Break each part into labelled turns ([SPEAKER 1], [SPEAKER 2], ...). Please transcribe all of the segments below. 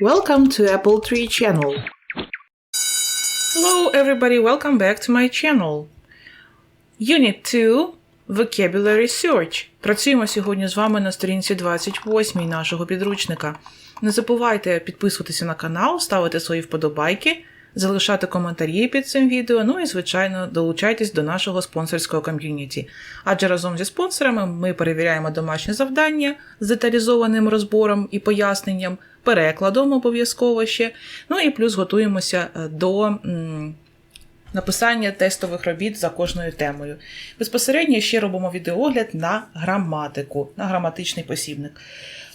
[SPEAKER 1] Welcome to Apple Tree channel. Hello everybody, welcome back to my channel. Unit 2 Vocabulary Search. Працюємо сьогодні з вами на сторінці 28 нашого підручника. Не забувайте підписуватися на канал, ставити свої вподобайки, залишати коментарі під цим відео, ну і, звичайно, долучайтесь до нашого спонсорського ком'юніті. Адже разом зі спонсорами ми перевіряємо домашні завдання з деталізованим розбором і поясненням, перекладом обов'язково ще. Ну і плюс готуємося е, до. Написання тестових робіт за кожною темою. Безпосередньо ще робимо відеогляд на граматику, на граматичний посібник.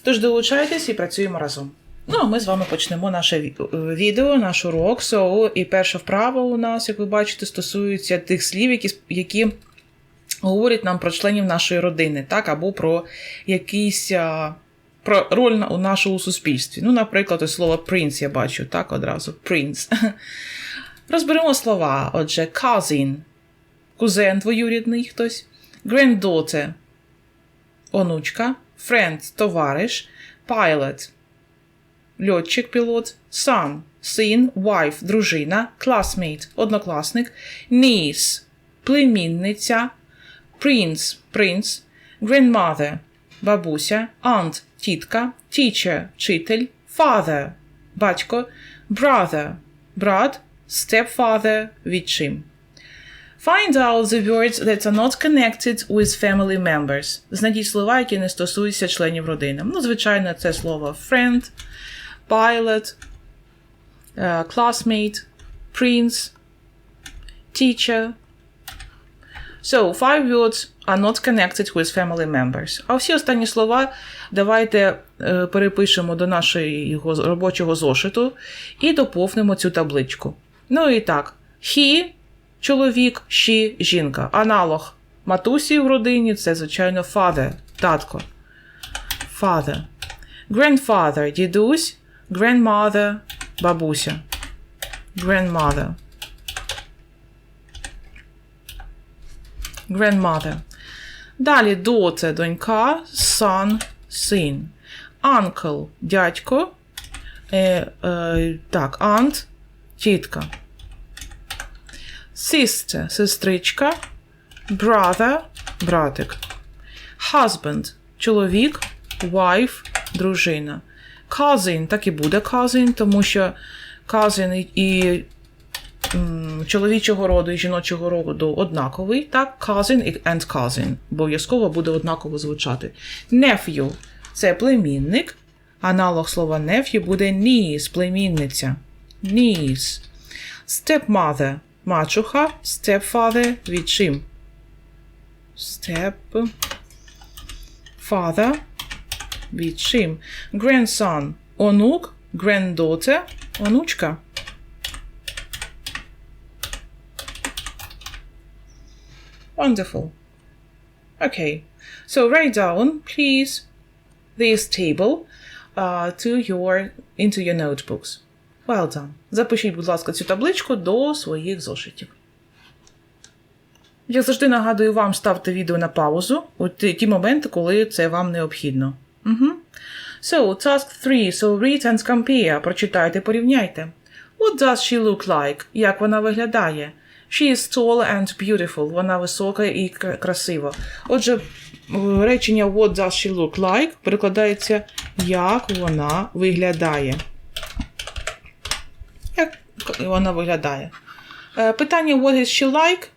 [SPEAKER 1] Тож долучайтесь і працюємо разом. Ну, а ми з вами почнемо наше е, відео, наш урок. So, і перша вправа у нас, як ви бачите, стосується тих слів, які, які говорять нам про членів нашої родини, так, або про якийсь. Про роль у нашому суспільстві. Ну, наприклад, ось слово принц я бачу, так, одразу. Принц. Розберемо слова. Отже, cousin – кузен двоюрідний хтось, granddaughter – онучка, friend – товариш, pilot – льотчик, пілот, son – син, wife – дружина, classmate – однокласник, niece – племінниця, prince – принц, grandmother – бабуся, aunt – тітка, teacher – вчитель, father – батько, brother – брат, stepfather – відчим. Find out the words that are not connected with family members. Знайдіть слова, які не стосуються членів родини. Ну, звичайно, це слово friend, pilot, е, classmate, prince, teacher. So, five words are not connected with family members. А всі останні слова давайте е, перепишемо до нашого робочого зошиту і доповнимо цю табличку. Ну і так, he – чоловік, she – жінка. Аналог матусі в родині це, звичайно, father – татко. Father. Grandfather – дідусь, grandmother – бабуся. Grandmother. Grandmother. Далі daughter – донька, son – син. Uncle – дядько. Е, е, так, aunt – тітка. Sister – сестричка. Brother – братик. Husband – чоловік. Wife – дружина. Cousin – так і буде cousin, тому що cousin і- м, чоловічого роду і жіночого роду однаковий, так? Cousin and cousin. Обов'язково буде однаково звучати. Nephew – це племінник. Аналог слова nephew буде niece – племінниця. Niece. Stepmother – мачуха. Stepfather – відчим. Step father – відчим. Grandson – онук. Granddaughter – онучка. Wonderful. Okay, so write down, please, this table uh, to your into your notebooks. Well done. Запишіть, будь ласка, цю табличку до своїх зошитів. Як завжди нагадую вам ставте відео на паузу у ті, моменти, коли це вам необхідно. Угу. So, task 3. So read and compare. Прочитайте, порівняйте. What does she look like? Як вона виглядає? She is tall and beautiful. Вона висока і кра- красива. Отже, речення What does she look like перекладається як вона виглядає. Як вона виглядає? Е, Питання What is she like?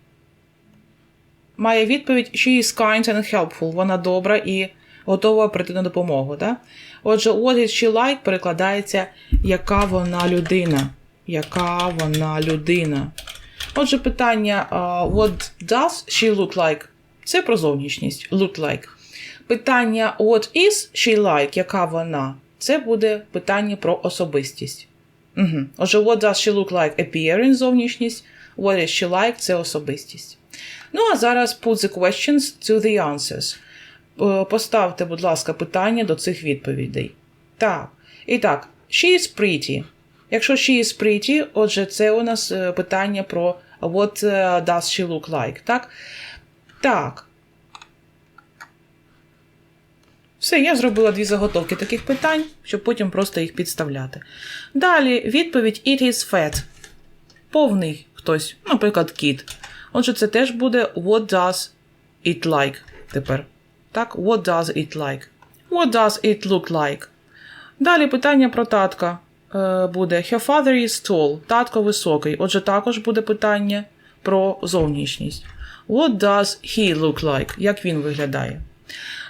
[SPEAKER 1] Має відповідь She is kind and helpful. Вона добра і готова прийти на допомогу. Да? Отже, is she like перекладається яка вона людина. Яка вона людина. Отже, питання uh, What does she look like? Це про зовнішність. Look like. Питання What is she like? Яка вона? Це буде питання про особистість. Угу. Отже, what does she look like? Appearance, зовнішність. What is she like? Це особистість. Ну, а зараз put the questions to the answers. Е, Поставте, будь ласка, питання до цих відповідей. Так. І так, she is pretty. Якщо she is pretty, отже, це у нас е, питання про what е, does she look like, так? Так. Все, я зробила дві заготовки таких питань, щоб потім просто їх підставляти. Далі відповідь It is fat. Повний хтось, наприклад, кіт. Отже, це теж буде What does it like тепер. Так, What does it like? What does it look like? Далі питання про татка е, буде Her father is tall. Татко високий. Отже, також буде питання про зовнішність. What does he look like? Як він виглядає?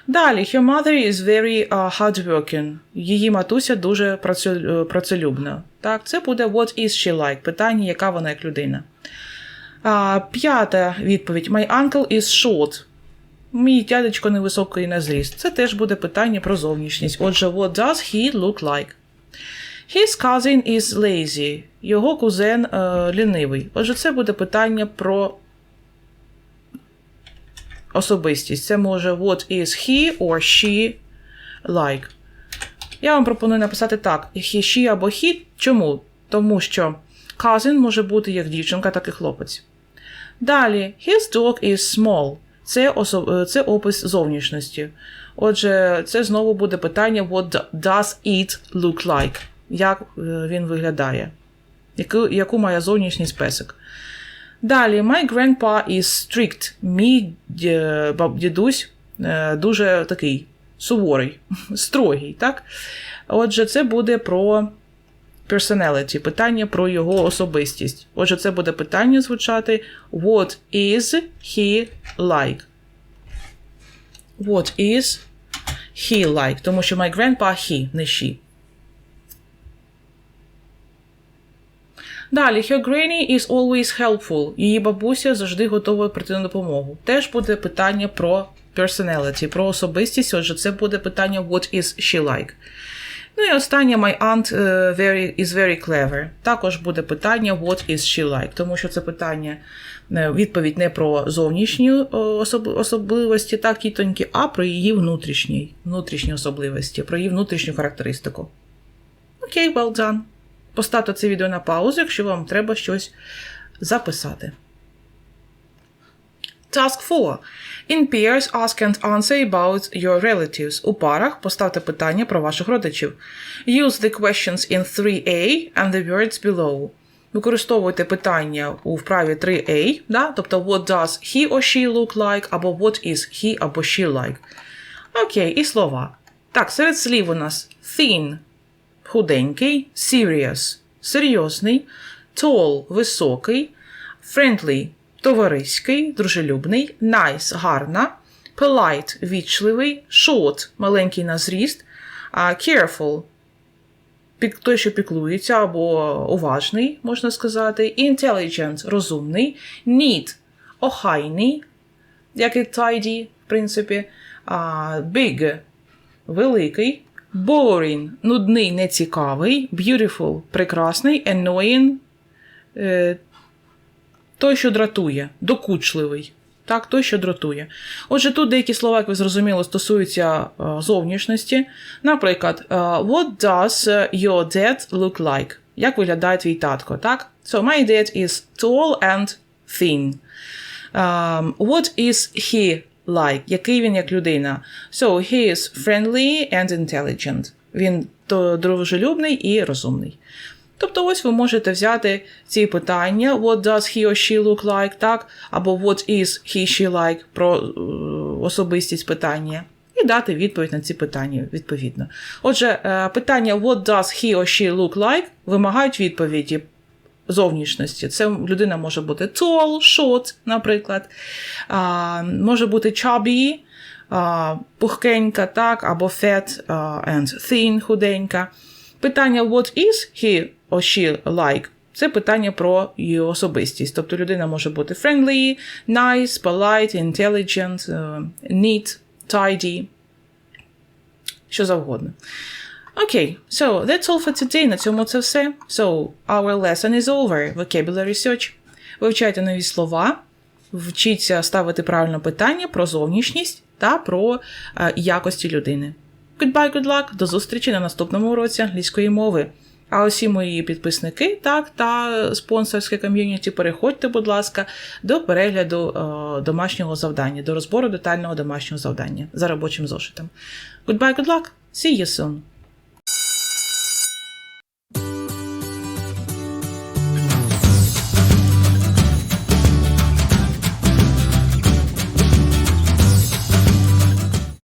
[SPEAKER 1] Далі, her mother is very uh, hardworking. Її матуся дуже е, працелюбна. Так, це буде what is she like? Питання, яка вона як людина. А, п'ята відповідь: My uncle is short. Мій дядечко невисокий на зріст. Це теж буде питання про зовнішність. Отже, what does he look like? His cousin is lazy. Його кузен е, лінивий. Отже, це буде питання про особистість. Це може what is he or she like. Я вам пропоную написати так: he, she або he. Чому? Тому що cousin може бути як дівчинка, так і хлопець. Далі, his dog is small. Це, осо- е, це опис зовнішності. Отже, це знову буде питання: What does it look like? Як е, він виглядає? Яку, яку має зовнішність песик? Далі, my grandpa is strict. Мій дідусь е, дуже такий суворий, строгий. Так? Отже, це буде про personality, питання про його особистість. Отже, це буде питання звучати What is he like? What is he like? Тому що my grandpa he, не she. Далі, her granny is always helpful. Її бабуся завжди готова прийти на допомогу. Теж буде питання про personality, про особистість. Отже, це буде питання what is she like. Ну і останнє my aunt е, very, is very clever. Також буде питання what is she like, тому що це питання, е, відповідь не про зовнішні особ- особливості так, тітоньки, а про її внутрішні, внутрішні особливості, про її внутрішню характеристику. Окей, well done. Поставте це відео на паузу, якщо вам треба щось записати. Task 4. In pairs, ask and answer about your relatives. У парах поставте питання про ваших родичів. Use the questions in 3a and the words below. Використовуйте питання у вправі 3a, да? тобто what does he or she look like, або what is he або she like. Окей, і слова. Так, серед слів у нас thin – худенький, serious – серйозний, tall – високий, friendly – товариський, дружелюбний, nice – гарна, polite – вічливий, short – маленький на зріст, careful – той, що піклується, або уважний, можна сказати, intelligent – розумний, neat – охайний, як і tidy, в принципі, big – великий, boring – нудний, нецікавий, beautiful – прекрасний, annoying е, – той, що дратує, докучливий. Так, той, що дратує. Отже, тут деякі слова, як ви зрозуміли, стосуються е, зовнішності. Наприклад, е, What does your dad look like? Як виглядає твій татко? Так? So, my dad is tall and thin. Um, what is he like? Який він як людина? So, he is friendly and intelligent. Він дружелюбний і розумний. Тобто, ось ви можете взяти ці питання: What does he or she look like? так? Або What is he she like про е, особистість питання. І дати відповідь на ці питання відповідно. Отже, е, питання What does he or she look like вимагають відповіді зовнішності. Це людина може бути tall, short, наприклад, а, може бути chubby, а, пухкенька, так, або fat and thin, худенька. Питання what is he or she like? Це питання про її особистість. Тобто людина може бути friendly, nice, polite, intelligent, е, neat, tidy, що завгодно. Окей, so that's all for today. На цьому це все. So, our lesson is over. Vocabulary search. Вивчайте нові слова, вчіться ставити правильно питання про зовнішність та про е, якості людини. Goodbye, good luck. До зустрічі на наступному уроці англійської мови. А усі мої підписники, так, та спонсорське ком'юніті, переходьте, будь ласка, до перегляду е, домашнього завдання, до розбору детального домашнього завдання за робочим зошитом. Goodbye, good luck, see you soon!